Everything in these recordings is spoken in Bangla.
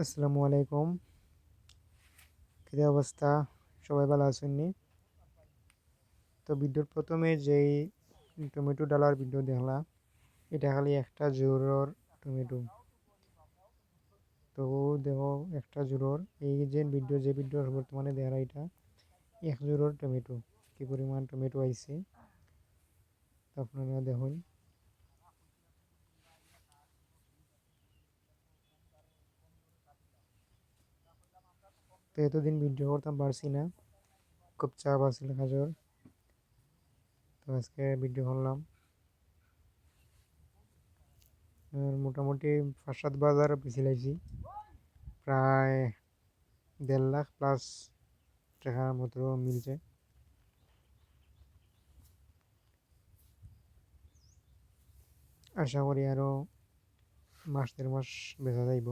আসসালামু আলাইকুম। কী অবস্থা? সবাই ভালো আছেন নি? তো ভিডিওর প্রথমে যেই টমেটো ডালার ভিডিও দেখলাম, এটা খালি একটা জোরর টমেটো। তো দেখো, একটা জোরর এই যে ভিডিও যে ভিডিও বর্তমানে দেখা এটা, এক জোরর টমেটো, কি পরিমাণ টমেটো আইছে। আপনারা দেখুন। এতদিন ভিডিও করতাম পারছি না। খুব চাপ আছিল কাজের তো আজকে ভিডিও করলাম। মোটামুটি সাত বাজার লাগছি। প্রায় দেড় লাখ প্লাস টাকার মতো মিলছে। আশা করি আরও মাস দেড় মাস বেচা যাইব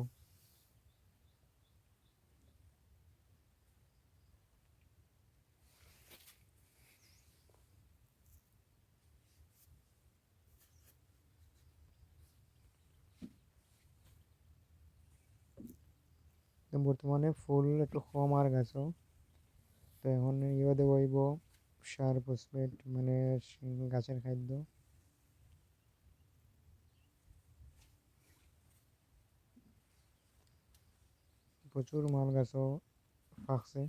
বর্তমানে ফুল একটু কম আর গাছও তো এখন ইয়ে দেবো হইব সার ফসফেট মানে গাছের খাদ্য। প্রচুর মাল গাছও পাকছে